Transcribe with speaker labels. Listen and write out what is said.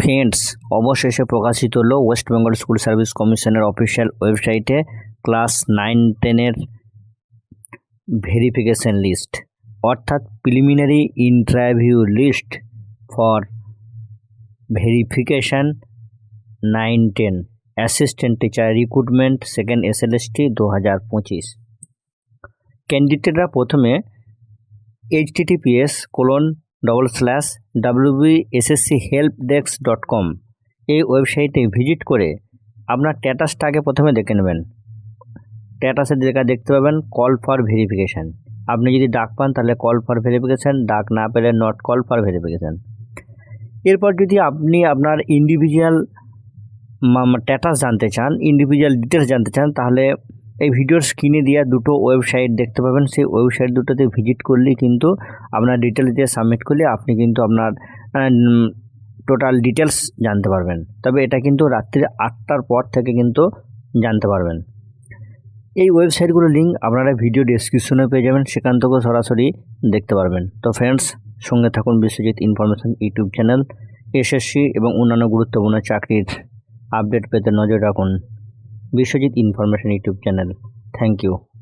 Speaker 1: Friends অবশেষে প্রকাশিত হলো ওয়েস্ট বেঙ্গল স্কুল সার্ভিস কমিশনের অফিসিয়াল ওয়েবসাইটে ক্লাস নাইন, টেনের ভেরিফিকেশন লিস্ট, অর্থাৎ preliminary interview list for verification nine, ten, assistant teacher recruitment second SLST দু হাজার পঁচিশ। ক্যান্ডিডেটরা প্রথমে HTTPS, colon double slash WBSSC help desk dot com এই ওয়েবসাইটে ভিজিট করে আপনার স্ট্যাটাসটা আগে প্রথমে দেখে নেবেন। স্ট্যাটাসের জায়গা দেখতে পাবেন কল ফর ভেরিফিকেশান আপনি যদি ডাক পান তাহলে কল ফর ভেরিফিকেশান ডাক না পেলে নট কল ফর ভেরিফিকেশান এরপর যদি আপনি আপনার ইন্ডিভিজুয়াল স্ট্যাটাস জানতে চান ইন্ডিভিজুয়াল ডিটেলস জানতে চান, তাহলে এই ভিডিওর স্ক্রিনে দেওয়া দুটো ওয়েবসাইট দেখতে পাবেন। সেই ওয়েবসাইট দুটোতে ভিজিট করলেই কিন্তু আপনার ডিটেলস দিয়ে সাবমিট করলে আপনি কিন্তু আপনার টোটাল ডিটেলস জানতে পারবেন। তবে এটা কিন্তু রাত্রি আটটার পর থেকে কিন্তু জানতে পারবেন। এই ওয়েবসাইটগুলোর লিঙ্ক আপনারা ভিডিও ডেসক্রিপশনে পেয়ে যাবেন। সেখান থেকেও সরাসরি দেখতে পারবেন। তো ফ্রেন্ডস সঙ্গে থাকুন Biswajit information YouTube channel SSC এবং অন্যান্য গুরুত্বপূর্ণ চাকরির আপডেট পেতে নজর রাখুন। Biswajit information YouTube channel thank you